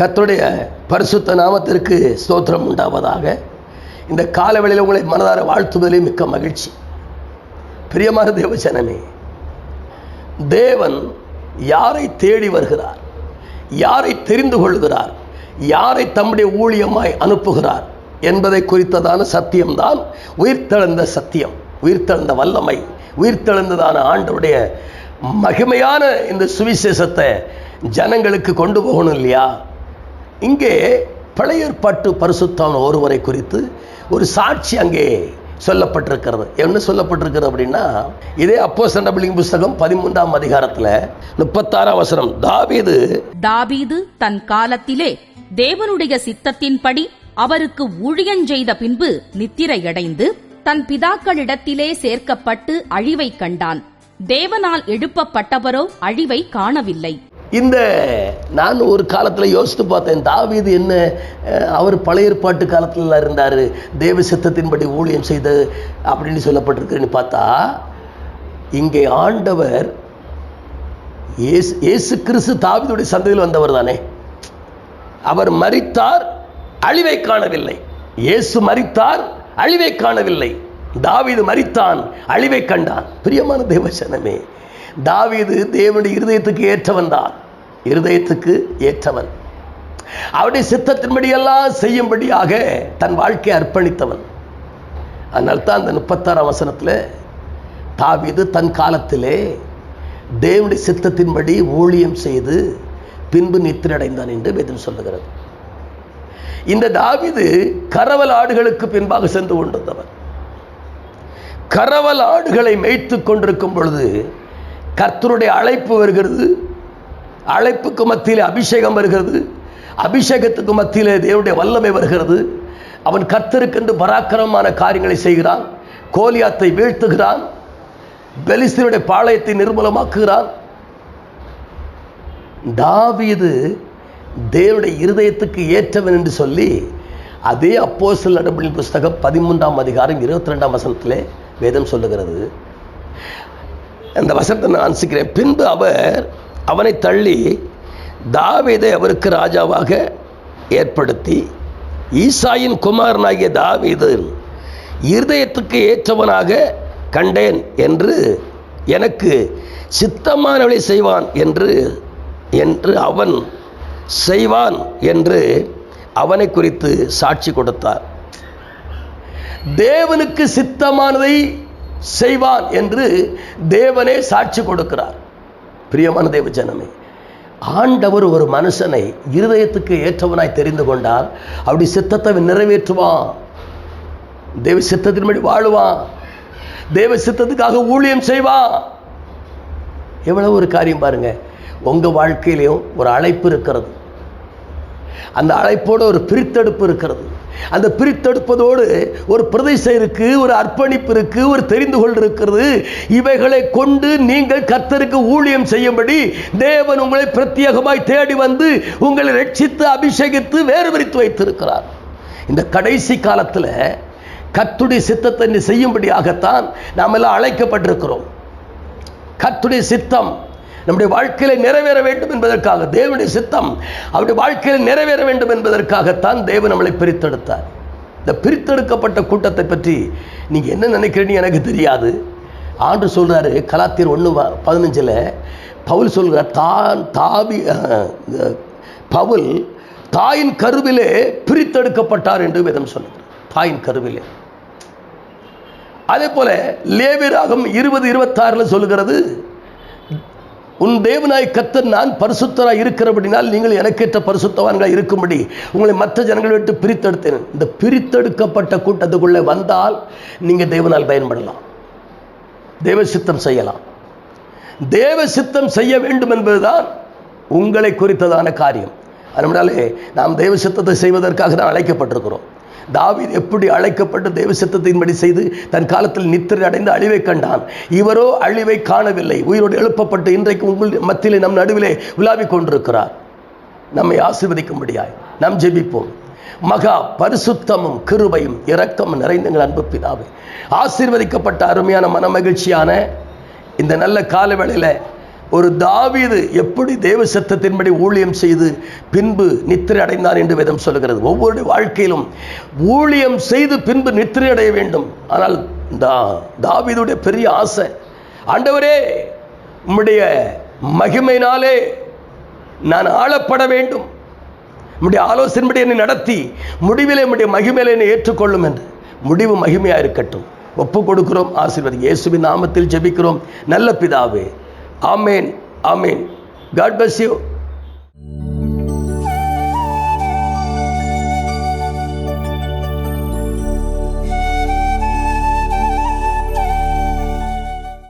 கத்துடைய பரிசுத்த நாமத்திற்கு ஸ்தோத்திரம் உண்டாவதாக. இந்த காலவெளியில் உங்களை மனதார வாழ்த்துவதிலே மிக்க மகிழ்ச்சி. பிரியமான தேவச்சனமே தேவன் யாரை தேடி வருகிறார்? யாரை தெரிந்து கொள்கிறார்? யாரை தம்முடைய ஊழியமாய் அனுப்புகிறார்? என்பதை குறித்ததான சத்தியம்தான் உயிர்த்தெழுந்த சத்தியம். உயிர்த்தெழுந்த வல்லமை உயிர்த்தெழுந்ததான ஆண்டவருடைய மகிமையான இந்த சுவிசேஷத்தை ஜனங்களுக்கு கொண்டு போகணும் இல்லையா? இங்கே பழைய ஏற்பாட்டு பரிசுத்தான ஒருவரை குறித்து ஒரு சாட்சி அங்கே சொல்லப்பட்டிருக்கிறது. என்ன சொல்லப்பட்டிருக்கிறது அப்படின்னா இதே அப்போ சண்டபிளிங் புஸ்தகம் பதிமூன்றாம் அதிகாரத்தில் முப்பத்தாறாம் வசனம் தாவீது தாவீது தன் காலத்திலே தேவனுடைய சித்தத்தின்படி அவருக்கு ஊழியஞ்செய்த பின்பு நித்திரையடைந்து தன் பிதாக்களிடத்திலே சேர்க்கப்பட்டு அழிவை கண்டான். தேவனால் எழுப்பப்பட்டவரோ அழிவை காணவில்லை. இந்த நான் ஒரு காலத்தில் யோசித்து பார்த்தேன் தாவீது என்ன அவர் பழைய ஏற்பாட்டு காலத்தில் இருந்தார் தேவ சித்தத்தின்படி ஊழியம் செய்து அப்படின்னு சொல்லப்பட்டிருக்குன்னு பார்த்தா இங்கே ஆண்டவர் இயேசு இயேசு கிறிஸ்து தாவீதுடைய சந்ததியில் வந்தவர் தானே. அவர் மறித்தார் அழிவை காணவில்லை. இயேசு மறித்தார் அழிவை காணவில்லை. தாவீது மறித்தான் அழிவை கண்டான். பிரியமான தேவசனமே தாவீது தேவனுடைய இருதயத்துக்கு ஏற்றவன் தான். இருதயத்துக்கு ஏற்றவன். அவருடைய சித்தத்தின்படியெல்லாம் செய்யும்படியாக தன் வாழ்க்கையை அர்ப்பணித்தவன். அதனால் தான் அந்த முப்பத்தாறாம் வசனத்தில் தாவீது தன் காலத்திலே தேவனுடைய சித்தத்தின்படி ஊழியம் செய்து பின்பு நித்திரடைந்தான் என்று வேதம் சொல்லுகிறது. இந்த தாவிது கரவல் ஆடுகளுக்கு பின்பாக சென்று கொண்டிருந்தவன். கரவல் ஆடுகளை மேய்த்து கொண்டிருக்கும் பொழுது கர்த்தருடைய அழைப்பு வருகிறது. அழைப்புக்கு மத்தியில் அபிஷேகம் வருகிறது. அபிஷேகத்துக்கு மத்தியில் தேவனுடைய வல்லமை வருகிறது. அவன் கர்த்தருக்கென்று பராக்கிரமமான காரியங்களை செய்கிறான். கோலியாத்தை வீழ்த்துகிறான். பெலிஸ்தீனுடைய பாளையத்தை நிர்மூலமாக்குகிறான். தாவீது தேவனுடைய இருதயத்துக்கு ஏற்றவன் என்று சொல்லி அதே அப்போசல் நடவடிக்கை புஸ்தகம் பதிமூன்றாம் அதிகாரம் இருபத்தி ரெண்டாம் வசனத்திலே வேதம் சொல்லுகிறது. அந்த வசனத்தை நான் அனுசிக்கிறேன். பின்பு அவர் அவனை தள்ளி தாவீதை அவருக்கு ராஜாவாக ஏற்படுத்தி ஈசாயின் குமாரனாகிய தாவீது இருதயத்துக்கு ஏற்றவனாக கண்டேன் என்று எனக்கு சித்தமானவளை செய்வான் என்று என்று அவன் செய்வான் என்று அவனை குறித்து சாட்சி கொடுத்தார். தேவனுக்கு சித்தமானதை செய்வான் என்று தேவனே சாட்சி கொடுக்கிறார். பிரியமான தேவ ஜனமே ஆண்டவர் ஒரு மனுஷனை இருதயத்துக்கு ஏற்றவனாய் தெரிந்து கொண்டால் அப்படி சித்தத்தை நிறைவேற்றுவான். தேவ சித்தத்தின்படி வாழுவான். தேவ சித்தத்துக்காக ஊழியம் செய்வான். எவ்வளவு ஒரு காரியம் பாருங்க. உங்க வாழ்க்கையிலையும் ஒரு அழைப்பு இருக்கிறது. அந்த அழைப்போடு ஒரு பிரித்தெடுப்பு இருக்கிறது. அந்த பிரித்தெடுப்பதோடு ஒரு பிரதேசம் இருக்கு ஒரு அர்ப்பணிப்பு இருக்கு ஒரு தெரிந்து கொள் இருக்கிறது. இவைகளை கொண்டு நீங்கள் கர்த்தருக்கு ஊழியம் செய்யும்படி தேவன் உங்களை பிரத்யேகமாய் தேடி வந்து உங்களை ரட்சித்து அபிஷேகித்து வேறு விரித்து வைத்திருக்கிறார். இந்த கடைசி காலத்தில் கத்துடைய சித்தத்தை செய்யும்படியாகத்தான் நாம் எல்லாம் அழைக்கப்பட்டிருக்கிறோம். கத்துடைய சித்தம் நம்முடைய வாழ்க்கையில நிறைவேற வேண்டும் என்பதற்காக தேவனுடைய சித்தம் அவருடைய வாழ்க்கையில் நிறைவேற வேண்டும் என்பதற்காகத்தான் தேவன் நம்மளை பிரித்தெடுத்தார். இந்த பிரித்தெடுக்கப்பட்ட கூட்டத்தை பற்றி நீங்கள் என்ன நினைக்கிறீன்னு எனக்கு தெரியாது. ஆண்டு சொல்றாரு கலாத்தியர் ஒன்று பதினஞ்சில் பவுல் சொல்கிறார் தான் தாவி பவுல் தாயின் கருவிலே பிரித்தெடுக்கப்பட்டார் என்று வேதம் சொல்லுகிறார் தாயின் கருவிலே. அதே போல லேவியராகம் இருபது இருபத்தாறுல சொல்லுகிறது உன் தேவனாய் கத்தர் நான் பரிசுத்தராக இருக்கிறபடினால் நீங்கள் எனக்கேற்ற பரிசுத்தவான்களாக இருக்கும்படி உங்களை மற்ற ஜனங்களை விட்டு பிரித்தெடுத்தேன். இந்த பிரித்தெடுக்கப்பட்ட கூட்டத்துக்குள்ளே வந்தால் நீங்கள் தேவனால் பயன்படலாம். தேவ சித்தம் செய்யலாம். தேவ சித்தம் செய்ய வேண்டும் என்பதுதான் உங்களை குறித்ததான காரியம். அதனாலே நாம் தேவ சித்தத்தை செய்வதற்காக தான் அழைக்கப்பட்டிருக்கிறோம். தாவீது எப்படி அழைக்கப்பட்டு தெய்வ சித்தத்தின்படி செய்து தன் காலத்தில் நித்திரை அடைந்து அழிவை கண்டான். இவரோ அழிவை காணவில்லை. உயிரோடு எழுப்பப்பட்டு இன்றைக்கு உங்கள் மத்தியிலே நம் நடுவிலே உலாவிக் கொண்டிருக்கிறார். நம்மை ஆசீர்வதிக்கும்படியாய் நாம் ஜெபிப்போம். மகா பரிசுத்தமும் கிருபையும் இரக்கமும் நிறைந்த எங்கள் அன்பு பிதாவே. ஆசீர்வதிக்கப்பட்ட அருமையான மனமகிழ்ச்சியான இந்த நல்ல காலவேளையில் ஒரு தாவீது எப்படி தேவ சத்தத்தின்படி ஊழியம் செய்து பின்பு நித்திரை அடைந்தான் என்று வேதம் சொல்லுகிறது. ஒவ்வொரு வாழ்க்கையிலும் ஊழியம் செய்து பின்பு நித்திரை அடைய வேண்டும். ஆனால் தா தாவீதுடைய பெரிய ஆசை ஆண்டவரே உம்முடைய மகிமையினாலே நான் ஆளப்பட வேண்டும். உம்முடைய ஆலோசனைப்படி என்னை நடத்தி முடிவிலே உம்முடைய மகிமையிலே என்னை ஏற்றுக்கொள்ளும் என்று. முடிவு மகிமையாக இருக்கட்டும். ஒப்பு கொடுக்கிறோம் ஆசீர்வாதம் இயேசுவின் நாமத்தில் ஜெபிக்கிறோம். நல்ல பிதாவே ஆமேன் ஆமேன். God bless you